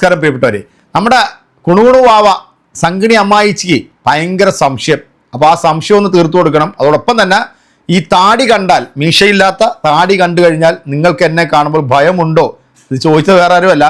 നമസ്കാരം പ്രിയപ്പെട്ടവരെ. നമ്മുടെ കുണുകുണു വാവ സംഗിണി അമ്മായിച്ചിക്ക് ഭയങ്കര സംശയം. അപ്പോൾ ആ സംശയം ഒന്ന് തീർത്തു കൊടുക്കണം. അതോടൊപ്പം തന്നെ ഈ താടി കണ്ടാൽ മീശയില്ലാത്ത താടി കണ്ടു കഴിഞ്ഞാൽ നിങ്ങൾക്ക് എന്നെ കാണുമ്പോൾ ഭയമുണ്ടോ? ഇത് ചോദിച്ചത് വേറെ ആരുമല്ല.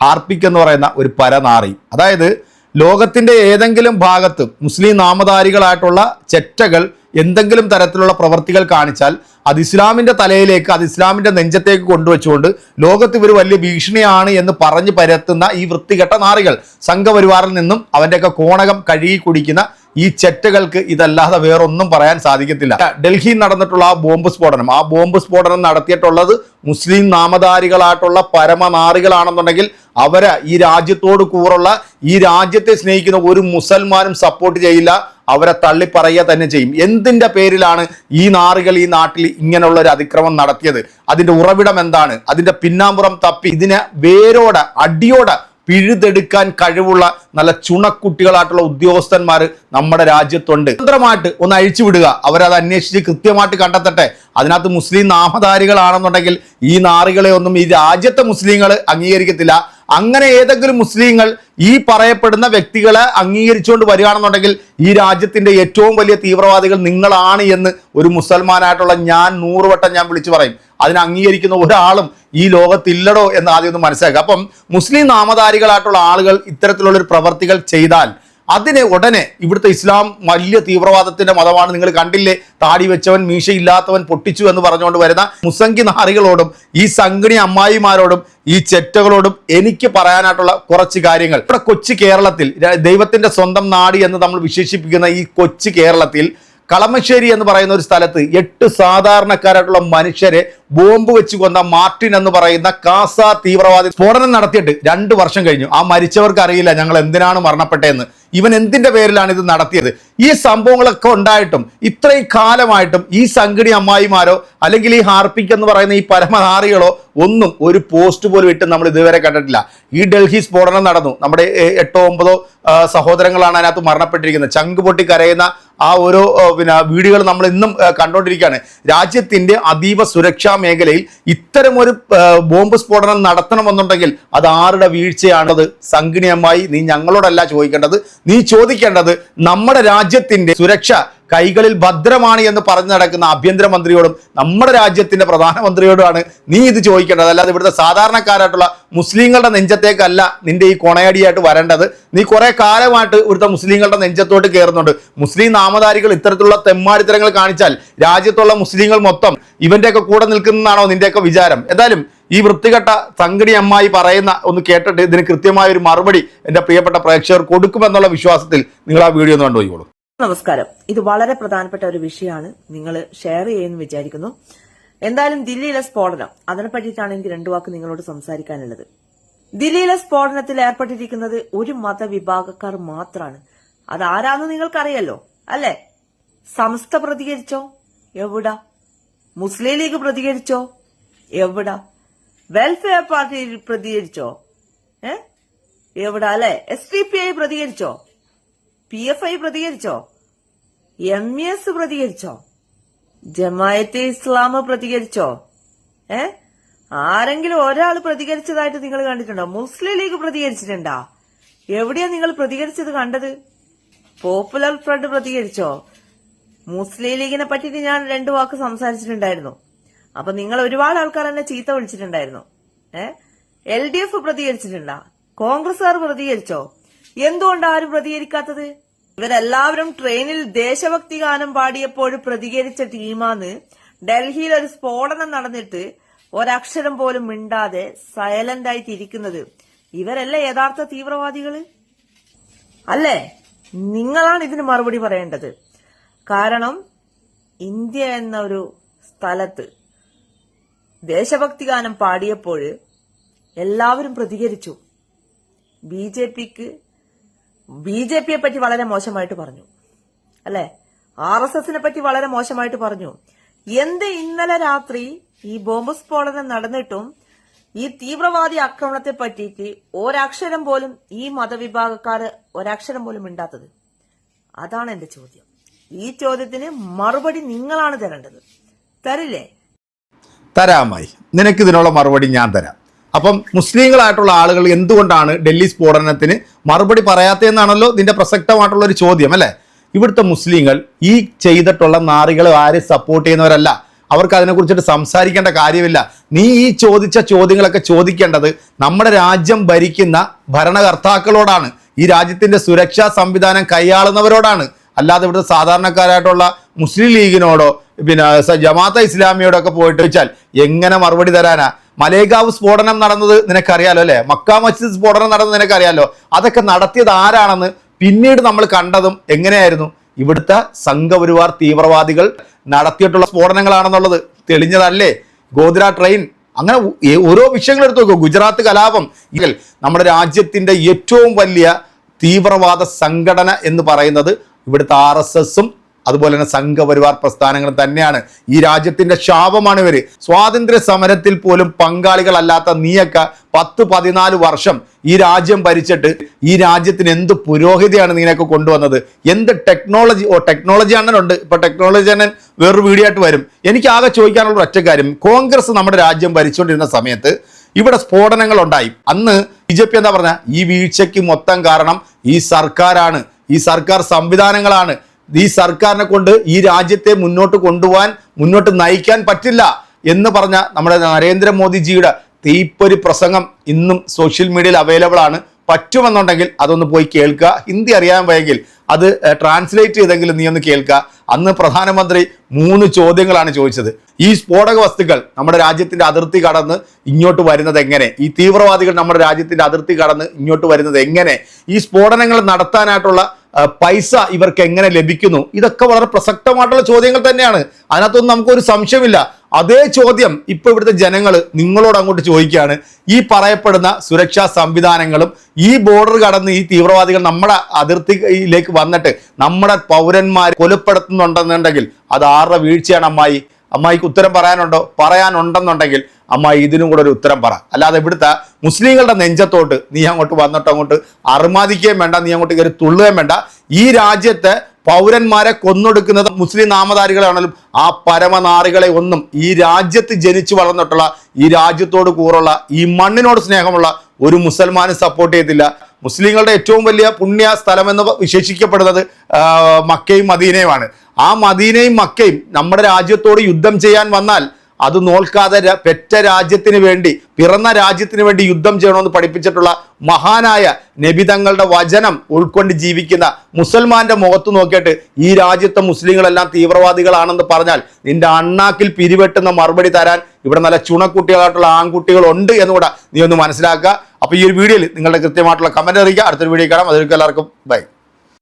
ഹാർപ്പിക് എന്ന് പറയുന്ന ഒരു പരനാറി. അതായത് ലോകത്തിന്റെ ഏതെങ്കിലും ഭാഗത്ത് മുസ്ലിം നാമധാരികളായിട്ടുള്ള ചെറ്റകൾ എന്തെങ്കിലും തരത്തിലുള്ള പ്രവർത്തികൾ കാണിച്ചാൽ അത് ഇസ്ലാമിന്റെ തലയിലേക്ക് അത് ഇസ്ലാമിന്റെ നെഞ്ചത്തേക്ക് കൊണ്ടുവച്ചുകൊണ്ട് ലോകത്ത് ഇവർ വലിയ ഭീഷണിയാണ് എന്ന് പറഞ്ഞ് പരത്തുന്ന ഈ വൃത്തികെട്ട നാറികൾ സംഘപരിവാറിൽ നിന്നും അവന്റെയൊക്കെ കോണകം കഴുകി കുടിക്കുന്ന ഈ ചെറ്റകൾക്ക് ഇതല്ലാതെ വേറൊന്നും പറയാൻ സാധിക്കത്തില്ല. ഡൽഹിയിൽ നടന്നിട്ടുള്ള ആ ബോംബ് സ്ഫോടനം ആ ബോംബ് സ്ഫോടനം നടത്തിയിട്ടുള്ളത് മുസ്ലിം നാമധാരികളായിട്ടുള്ള പരമനാറികളാണെന്നുണ്ടെങ്കിൽ അവർ ഈ രാജ്യത്തോട് കൂറുള്ള ഈ രാജ്യത്തെ സ്നേഹിക്കുന്ന ഒരു മുസൽമാനും സപ്പോർട്ട് ചെയ്യില്ല. അവരെ തള്ളിപ്പറയുക തന്നെ ചെയ്യും. എന്തിന്റെ പേരിലാണ് ഈ നാറുകൾ ഈ നാട്ടിൽ ഇങ്ങനെയുള്ള ഒരു അതിക്രമം നടത്തിയത്? അതിന്റെ ഉറവിടം എന്താണ്? അതിന്റെ പിന്നാമ്പുറം തപ്പി ഇതിനെ വേരോടെ അടിയോടെ പിഴുതെടുക്കാൻ കഴിവുള്ള നല്ല ചുണക്കുട്ടികളായിട്ടുള്ള ഉദ്യോഗസ്ഥന്മാർ നമ്മുടെ രാജ്യത്തുണ്ട്. സ്വതന്ത്രമായിട്ട് ഒന്ന് അഴിച്ചു വിടുക. അവരത് അന്വേഷിച്ച് കൃത്യമായിട്ട് കണ്ടെത്തട്ടെ. അതിനകത്ത് മുസ്ലിം നാമധാരികളാണെന്നുണ്ടെങ്കിൽ ഈ നാറികളെ ഒന്നും ഈ രാജ്യത്തെ മുസ്ലിങ്ങൾ അംഗീകരിക്കത്തില്ല. അങ്ങനെ ഏതെങ്കിലും മുസ്ലിങ്ങൾ ഈ പറയപ്പെടുന്ന വ്യക്തികളെ അംഗീകരിച്ചുകൊണ്ട് വരികയാണെന്നുണ്ടെങ്കിൽ ഈ രാജ്യത്തിന്റെ ഏറ്റവും വലിയ തീവ്രവാദികൾ നിങ്ങളാണ് എന്ന് ഒരു മുസൽമാനായിട്ടുള്ള ഞാൻ നൂറുവട്ടം ഞാൻ വിളിച്ചു പറയും. അതിനെ അംഗീകരിക്കുന്ന ഒരാളും ഈ ലോകത്തില്ലടോ എന്ന് ആദ്യം ഒന്ന് മനസ്സിലാക്കുക. അപ്പം മുസ്ലിം നാമധാരികളായിട്ടുള്ള ആളുകൾ ഇത്തരത്തിലുള്ള ഒരു പ്രവർത്തികൾ ചെയ്താൽ അതിനെ ഉടനെ ഇവിടുത്തെ ഇസ്ലാം വലിയ തീവ്രവാദത്തിന്റെ മതമാണ്. നിങ്ങൾ കണ്ടില്ലേ? താടി വെച്ചവൻ മീശയില്ലാത്തവൻ പൊട്ടിച്ചു എന്ന് പറഞ്ഞുകൊണ്ട് വരുന്ന മുസങ്കി നാറികളോടും ഈ സംഗണി അമ്മായിമാരോടും ഈ ചെറ്റകളോടും എനിക്ക് പറയാനായിട്ടുള്ള കുറച്ച് കാര്യങ്ങൾ. ഇവിടെ കൊച്ചു കേരളത്തിൽ ദൈവത്തിന്റെ സ്വന്തം നാട് എന്ന് നമ്മൾ വിശേഷിപ്പിക്കുന്ന ഈ കൊച്ചു കേരളത്തിൽ കളമശ്ശേരി എന്ന് പറയുന്ന ഒരു സ്ഥലത്ത് എട്ട് സാധാരണക്കാരായിട്ടുള്ള മനുഷ്യരെ ബോംബ് വെച്ച് കൊന്ന മാർട്ടിൻ എന്ന് പറയുന്ന കാസ തീവ്രവാദി സ്ഫോടനം നടത്തിയിട്ട് രണ്ട് വർഷം കഴിഞ്ഞു. ആ മരിച്ചവർക്ക് അറിയില്ല ഞങ്ങൾ എന്തിനാണ് മരണപ്പെട്ടതെന്ന്. ഇവൻ എന്തിന്റെ പേരിലാണ് ഇത് നടത്തിയത്? ഈ സംഭവങ്ങളൊക്കെ ഉണ്ടായിട്ടും ഇത്രയും കാലമായിട്ടും ഈ സംഘടി അമ്മായിമാരോ അല്ലെങ്കിൽ ഈ ഹാർപ്പിക് എന്ന് പറയുന്ന ഈ പരമനാറികളോ ഒന്നും ഒരു പോസ്റ്റ് പോലും ഇട്ട് നമ്മൾ ഇതുവരെ കണ്ടിട്ടില്ല. ഈ ഡൽഹി സ്ഫോടനം നടന്നു. നമ്മുടെ എട്ടോ ഒമ്പതോ സഹോദരങ്ങളാണ് അതിനകത്ത് മരണപ്പെട്ടിരിക്കുന്നത്. ചങ്ക് പൊട്ടി കരയുന്ന ആ ഓരോ പിന്നെ വീടുകൾ നമ്മൾ ഇന്നും കണ്ടുകൊണ്ടിരിക്കുകയാണ് രാജ്യത്തിന്റെ അതീവ സുരക്ഷാ മേഖലയിൽ ഇത്തരമൊരു ബോംബ് സ്ഫോടനം നടത്തണമെന്നുണ്ടെങ്കിൽ അത് ആരുടെ വീഴ്ചയാണത് സംഗിണിയമ്മായി നീ ഞങ്ങളോടല്ല ചോദിക്കേണ്ടത്. നീ ചോദിക്കേണ്ടത് നമ്മുടെ രാജ്യത്തിന്റെ സുരക്ഷ കൈകളിൽ ഭദ്രമാണ് എന്ന് പറഞ്ഞു നടക്കുന്ന ആഭ്യന്തരമന്ത്രിയോടും നമ്മുടെ രാജ്യത്തിന്റെ പ്രധാനമന്ത്രിയോടുമാണ് നീ ഇത് ചോദിക്കേണ്ടത്. അല്ലാതെ ഇവിടുത്തെ സാധാരണക്കാരായിട്ടുള്ള മുസ്ലിങ്ങളുടെ നെഞ്ചത്തേക്കല്ല നിന്റെ ഈ കൊണയടിയായിട്ട് വരേണ്ടത്. നീ കുറേ കാലമായിട്ട് ഇവിടുത്തെ മുസ്ലിങ്ങളുടെ നെഞ്ചത്തോട്ട് കയറുന്നുണ്ട്. മുസ്ലിം നാമധാരികൾ ഇത്തരത്തിലുള്ള തെമ്മാടിത്തരങ്ങൾ കാണിച്ചാൽ രാജ്യത്തുള്ള മുസ്ലിങ്ങൾ മൊത്തം ഇവന്റെയൊക്കെ കൂടെ നിൽക്കുന്നതാണോ നിന്റെയൊക്കെ വിചാരം? എന്തായാലും ഈ വൃത്തികെട്ട സംഗടി അമ്മായി പറയുന്ന ഒന്ന് കേട്ടിട്ട് ഇതിന് കൃത്യമായ ഒരു മറുപടി എന്റെ പ്രിയപ്പെട്ട പ്രേക്ഷകർ കൊടുക്കുമെന്നുള്ള വിശ്വാസത്തിൽ നിങ്ങൾ ആ വീഡിയോ ഒന്ന് കണ്ടുപോയിക്കോളൂ നമസ്കാരം. ഇത് വളരെ പ്രധാനപ്പെട്ട ഒരു വിഷയമാണ്. നിങ്ങൾ ഷെയർ ചെയ്യുമെന്ന് വിചാരിക്കുന്നു. എന്തായാലും ദില്ലിയിലെ സ്ഫോടനം. അതിനെ പറ്റിയിട്ടാണ് എനിക്ക് രണ്ടു വാക്ക് നിങ്ങളോട് സംസാരിക്കാനുള്ളത്. ദില്ലിയിലെ സ്ഫോടനത്തിൽ ഏർപ്പെട്ടിരിക്കുന്നത് ഒരു മതവിഭാഗക്കാർ മാത്രമാണ് അതാരാന്ന് നിങ്ങൾക്കറിയല്ലോ അല്ലെ? സംസ്ഥ പ്രതികരിച്ചോ? എവിടാ? മുസ്ലിം ലീഗ് പ്രതികരിച്ചോ? എവിടാ? വെൽഫെയർ പാർട്ടി പ്രതികരിച്ചോ? ഏ? എവിടാ അല്ലെ? എസ് ഡി പി ഐ പ്രതികരിച്ചോ? പി എഫ് ഐ പ്രതികരിച്ചോ? എം എസ് പ്രതികരിച്ചോ? ജമായത്തെ ഇസ്ലാം പ്രതികരിച്ചോ? ഏ? ആരെങ്കിലും ഒരാൾ പ്രതികരിച്ചതായിട്ട് നിങ്ങൾ കണ്ടിട്ടുണ്ടോ? മുസ്ലിം ലീഗ് പ്രതികരിച്ചിട്ടുണ്ടോ? എവിടെയാ നിങ്ങൾ പ്രതികരിച്ചത് കണ്ടത്? Popular front പ്രതികരിച്ചോ? മുസ്ലിം ലീഗിനെ പറ്റിയിട്ട് ഞാൻ രണ്ടു വാക്ക് സംസാരിച്ചിട്ടുണ്ടായിരുന്നു. അപ്പൊ നിങ്ങൾ ഒരുപാട് ആൾക്കാർ എന്നെ ചീത്ത വിളിച്ചിട്ടുണ്ടായിരുന്നു. ഏ? എൽ ഡി എഫ് പ്രതികരിച്ചിട്ടുണ്ടോ? കോൺഗ്രസ്സുകാർ പ്രതികരിച്ചോ? എന്തുകൊണ്ട് ആരും പ്രതികരിക്കാത്തത്? ഇവരെല്ലാവരും ട്രെയിനിൽ ദേശഭക്തി ഗാനം പാടിയപ്പോൾ പ്രതികരിച്ച ടീമാന്ന് ഡൽഹിയിൽ ഒരു സ്ഫോടനം നടന്നിട്ട് ഒരക്ഷരം പോലും മിണ്ടാതെ സൈലന്റ് ആയിട്ട് ഇരിക്കുന്നത്. ഇവരല്ലേ യഥാർത്ഥ തീവ്രവാദികൾ? അല്ലേ? നിങ്ങളാണ് ഇതിന് മറുപടി പറയേണ്ടത്. കാരണം ഇന്ത്യ എന്ന ഒരു സ്ഥലത്ത് ദേശഭക്തി ഗാനം പാടിയപ്പോൾ എല്ലാവരും പ്രതികരിച്ചു. ബി ജെ പിക്ക് ബി ജെ പിയെ പറ്റി വളരെ മോശമായിട്ട് പറഞ്ഞു. അല്ലെ? ആർ എസ് എസിനെ പറ്റി വളരെ മോശമായിട്ട് പറഞ്ഞു. എന്ത് ഇന്നലെ രാത്രി ഈ ബോംബ് സ്ഫോടനം നടന്നിട്ടും ഈ തീവ്രവാദി ആക്രമണത്തെ പറ്റിയിട്ട് ഒരക്ഷരം പോലും ഈ മതവിഭാഗക്കാര് ഒരക്ഷരം പോലും മിണ്ടാത്തത്? അതാണ് എന്റെ ചോദ്യം. ഈ ചോദ്യത്തിന് മറുപടി നിങ്ങളാണ് തരേണ്ടത്. തരില്ലേ? തരാമായി. നിനക്ക് ഇതിനുള്ള മറുപടി ഞാൻ തരാം. അപ്പം മുസ്ലിങ്ങളായിട്ടുള്ള ആളുകൾ എന്തുകൊണ്ടാണ് ഡൽഹി സ്ഫോടനത്തിന് മറുപടി പറയാത്തതെന്നാണല്ലോ ഇതിന്റെ പ്രസക്തമായിട്ടുള്ള ഒരു ചോദ്യം അല്ലേ? ഇവിടുത്തെ മുസ്ലിങ്ങൾ ഈ ചെയ്തിട്ടുള്ള നാറികളെ ആരും സപ്പോർട്ട് ചെയ്യുന്നവരല്ല. അവർക്ക് അതിനെക്കുറിച്ചിട്ട് സംസാരിക്കേണ്ട കാര്യമില്ല. നീ ഈ ചോദിച്ച ചോദ്യങ്ങളൊക്കെ ചോദിക്കേണ്ടത് നമ്മുടെ രാജ്യം ഭരിക്കുന്ന ഭരണകർത്താക്കളോടാണ്. ഈ രാജ്യത്തിന്റെ സുരക്ഷാ സംവിധാനം കൈയാളുന്നവരോടാണ്. അല്ലാതെ ഇവിടുത്തെ സാധാരണക്കാരായിട്ടുള്ള മുസ്ലിം ലീഗിനോടോ പിന്നെ സ- ഇസ്ലാമിയോടൊക്കെ ഇസ്ലാമിയോടോ പോയിട്ട് വെച്ചാൽ എങ്ങനെ മറുപടി തരാനാ? മലേഗാവ് സ്ഫോടനം നടന്നത് നിനക്കറിയാലോ അല്ലെ? മക്ക മസ്ജിദ് സ്ഫോടനം നടന്നത് നിനക്കറിയാലോ? അതൊക്കെ നടത്തിയത് ആരാണെന്ന് പിന്നീട് നമ്മൾ കണ്ടതും എങ്ങനെയായിരുന്നു? ഇവിടുത്തെ സംഘപരിവാർ തീവ്രവാദികൾ നടത്തിയിട്ടുള്ള സ്ഫോടനങ്ങളാണെന്നുള്ളത് തെളിഞ്ഞതല്ലേ? ഗോദ്ര ട്രെയിൻ അങ്ങനെ ഓരോ വിഷയങ്ങൾ എടുത്തു നോക്കൂ. ഗുജറാത്ത് കലാപം. ഇതിൽ നമ്മുടെ രാജ്യത്തിന്റെ ഏറ്റവും വലിയ തീവ്രവാദ സംഘടന എന്ന് പറയുന്നത് ഇവിടുത്തെ ആർ എസ് എസും അതുപോലെ തന്നെ സംഘപരിവാർ പ്രസ്ഥാനങ്ങൾ തന്നെയാണ്. ഈ രാജ്യത്തിന്റെ ശാപമാണ് ഇവർ സ്വാതന്ത്ര്യ സമരത്തിൽ പോലും പങ്കാളികളല്ലാത്ത നീയൊക്കെ പത്ത് പതിനാല് വർഷം ഈ രാജ്യം ഭരിച്ചിട്ട് ഈ രാജ്യത്തിന് എന്ത് പുരോഗതിയാണ് നീനൊക്കെ കൊണ്ടുവന്നത്? എന്ത് ടെക്നോളജി ഓ ടെക്നോളജി അണ്ണനുണ്ട്. ഇപ്പൊ ടെക്നോളജി അണ്ണൻ വേറൊരു വീഡിയോ ആയിട്ട് വരും. എനിക്ക് ആകെ ചോദിക്കാനുള്ള ഒറ്റ കാര്യം. കോൺഗ്രസ് നമ്മുടെ രാജ്യം ഭരിച്ചുകൊണ്ടിരുന്ന സമയത്ത് ഇവിടെ സ്ഫോടനങ്ങൾ ഉണ്ടായി. അന്ന് ബി ജെ പി എന്താ പറഞ്ഞ? ഈ വീഴ്ചയ്ക്ക് മൊത്തം കാരണം ഈ സർക്കാരാണ്. ഈ സർക്കാർ സംവിധാനങ്ങളാണ്. ഈ സർക്കാരിനെ കൊണ്ട് ഈ രാജ്യത്തെ മുന്നോട്ട് കൊണ്ടുപോകാൻ മുന്നോട്ട് നയിക്കാൻ പറ്റില്ല എന്ന് പറഞ്ഞ നമ്മുടെ നരേന്ദ്രമോദിജിയുടെ തീപ്പൊരി പ്രസംഗം ഇന്നും സോഷ്യൽ മീഡിയയിൽ അവൈലബിൾ ആണ്. പറ്റുമെന്നുണ്ടെങ്കിൽ അതൊന്ന് പോയി കേൾക്കുക. ഹിന്ദി അറിയാൻ വയ്യെങ്കിൽ അത് ട്രാൻസ്ലേറ്റ് ചെയ്തെങ്കിലും നീ ഒന്ന് കേൾക്കുക. അന്ന് പ്രധാനമന്ത്രി മൂന്ന് ചോദ്യങ്ങളാണ് ചോദിച്ചത്. ഈ സ്ഫോടക വസ്തുക്കൾ നമ്മുടെ രാജ്യത്തിന്റെ അതിർത്തി കടന്ന് ഇങ്ങോട്ട് വരുന്നത് എങ്ങനെ? ഈ തീവ്രവാദികൾ നമ്മുടെ രാജ്യത്തിന്റെ അതിർത്തി കടന്ന് ഇങ്ങോട്ട് വരുന്നത് എങ്ങനെ? ഈ സ്ഫോടനങ്ങൾ നടത്താനായിട്ടുള്ള പൈസ ഇവർക്ക് എങ്ങനെ ലഭിക്കുന്നു? ഇതൊക്കെ വളരെ പ്രസക്തമായിട്ടുള്ള ചോദ്യങ്ങൾ തന്നെയാണ്. അതിനകത്തൊന്നും നമുക്കൊരു സംശയമില്ല. അതേ ചോദ്യം ഇപ്പൊ ഇവിടുത്തെ ജനങ്ങൾ നിങ്ങളോട് അങ്ങോട്ട് ചോദിക്കുകയാണ്. ഈ പറയപ്പെടുന്ന സുരക്ഷാ സംവിധാനങ്ങളും ഈ ബോർഡർ കടന്ന് ഈ തീവ്രവാദികൾ നമ്മുടെ അതിർത്തിയിലേക്ക് വന്നിട്ട് നമ്മുടെ പൗരന്മാർ കൊലപ്പെടുത്തുന്നുണ്ടെന്നുണ്ടെങ്കിൽ അത് ആരുടെ വീഴ്ചയാണ് അമ്മായി? അമ്മായിക്ക് ഉത്തരം പറയാനുണ്ടോ? പറയാനുണ്ടെന്നുണ്ടെങ്കിൽ അമ്മായി ഇതിനും കൂടെ ഒരു ഉത്തരം പറ. അല്ലാതെ ഇവിടുത്തെ മുസ്ലിങ്ങളുടെ നെഞ്ചത്തോട്ട് നീ അങ്ങോട്ട് വന്നിട്ട് അങ്ങോട്ട് അറുമാദിക്കുകയും വേണ്ട നീ അങ്ങോട്ട് കയറി തുള്ളുകയും വേണ്ട. ഈ രാജ്യത്തെ പൗരന്മാരെ കൊന്നൊടുക്കുന്നത് മുസ്ലിം നാമധാരികളാണെങ്കിലും ആ പരമനാറികളെ ഒന്നും ഈ രാജ്യത്ത് ജനിച്ചു വളർന്നിട്ടുള്ള ഈ രാജ്യത്തോട് കൂറുള്ള ഈ മണ്ണിനോട് സ്നേഹമുള്ള ഒരു മുസൽമാനും സപ്പോർട്ട് ചെയ്തില്ല. മുസ്ലിങ്ങളുടെ ഏറ്റവും വലിയ പുണ്യ സ്ഥലമെന്ന് വിശേഷിക്കപ്പെടുന്നത് മക്കയും മദീനയുമാണ്. ആ മദീനയും മക്കയും നമ്മുടെ രാജ്യത്തോട് യുദ്ധം ചെയ്യാൻ വന്നാൽ അത് നോൽക്കാതെ പെറ്റ രാജ്യത്തിന് വേണ്ടി പിറന്ന രാജ്യത്തിന് വേണ്ടി യുദ്ധം ചെയ്യണമെന്ന് പഠിപ്പിച്ചിട്ടുള്ള മഹാനായ നബിതങ്ങളുടെ വചനം ഉൾക്കൊണ്ട് ജീവിക്കുന്ന മുസൽമാന്റെ മുഖത്ത് നോക്കിയിട്ട് ഈ രാജ്യത്തെ മുസ്ലിങ്ങളെല്ലാം തീവ്രവാദികളാണെന്ന് പറഞ്ഞാൽ നിന്റെ അണ്ണാക്കിൽ പിരിവെട്ടുന്ന മറുപടി തരാൻ ഇവിടെ നല്ല ചുണക്കുട്ടികളായിട്ടുള്ള ആൺകുട്ടികളുണ്ട് എന്നുകൂടെ നീ ഒന്ന് മനസ്സിലാക്കുക. അപ്പോൾ ഈ ഒരു വീഡിയോയിൽ നിങ്ങളുടെ കൃത്യമായിട്ടുള്ള കമന്റ് അറിയിക്കുക. അടുത്തൊരു വീഡിയോ കാണാം. അതൊരിക്കും എല്ലാവർക്കും ബൈ